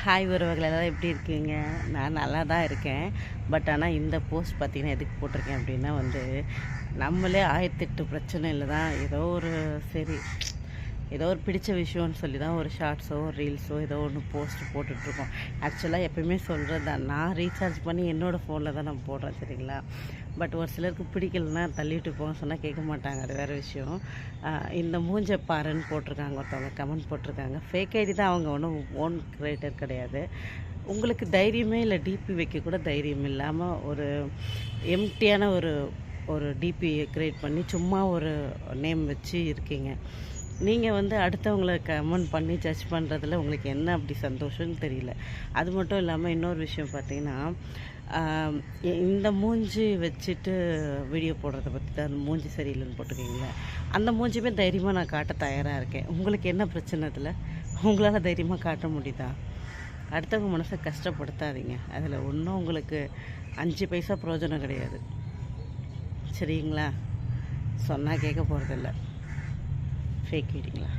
Hi உறவுகள் எல்லாம் எப்படி இருக்கீங்க? நான் நல்லா தான் இருக்கேன். பட் ஆனால் இந்த போஸ்ட் பார்த்தீங்கன்னா எதுக்கு போட்டிருக்கேன் அப்படின்னா வந்து நம்மளே ஆயிரத்தெட்டு பிரச்சனையில் தான் ஏதோ ஒரு சரி ஏதோ ஒரு பிடிச்ச விஷயம்னு சொல்லி தான் ஒரு ஷார்ட்ஸோ ரீல்ஸோ ஏதோ ஒன்று போஸ்ட் போட்டுட்ருக்கோம். ஆக்சுவலாக எப்பயுமே சொல்கிறது தான். நான் ரீசார்ஜ் பண்ணி என்னோடய ஃபோனில் தான் நான் போடுறேன் சரிங்களா? பட் ஒரு சிலருக்கு பிடிக்கலன்னா தள்ளிட்டு போக சொன்னால் கேட்க மாட்டாங்க. அது வேறு விஷயம். இந்த மூஞ்ச பாருன்னு போட்டிருக்காங்க ஒருத்தவங்க கமெண்ட் போட்டிருக்காங்க. ஃபேக் ஐடி தான் அவங்க ஒன்றும் ஓன் கிரியேட்டர் கிடையாது. உங்களுக்கு தைரியமே இல்லை டிபி வைக்க கூட தைரியம் இல்லாமல் ஒரு எம்டியான ஒரு ஒரு டிபி க்ரியேட் பண்ணி சும்மா ஒரு நேம் வச்சு இருக்கீங்க. நீங்கள் வந்து அடுத்தவங்களை கமெண்ட் பண்ணி ஜட்ஜ் பண்ணுறதுல உங்களுக்கு என்ன அப்படி சந்தோஷம்னு தெரியல. அது மட்டும் இல்லாமல் இன்னொரு விஷயம் பார்த்தீங்கன்னா இந்த மூஞ்சி வச்சுட்டு வீடியோ போடுறத பற்றி தான் அந்த மூஞ்சி சரியில்லைன்னு போட்டிருக்கீங்களே அந்த மூஞ்சியுமே தைரியமாக நான் காட்ட தயாராக இருக்கேன். உங்களுக்கு என்ன பிரச்சனை இதில் உங்களால் தைரியமாக காட்ட முடியுதா? அடுத்தவங்க மனசை கஷ்டப்படுத்தாதீங்க. அதில் ஒன்றும் உங்களுக்கு அஞ்சு பைசா பிரயோஜனம் கிடையாது. சரிங்களா? சொன்னால் கேட்க போகிறதில்ல ફેક હિરિંગલા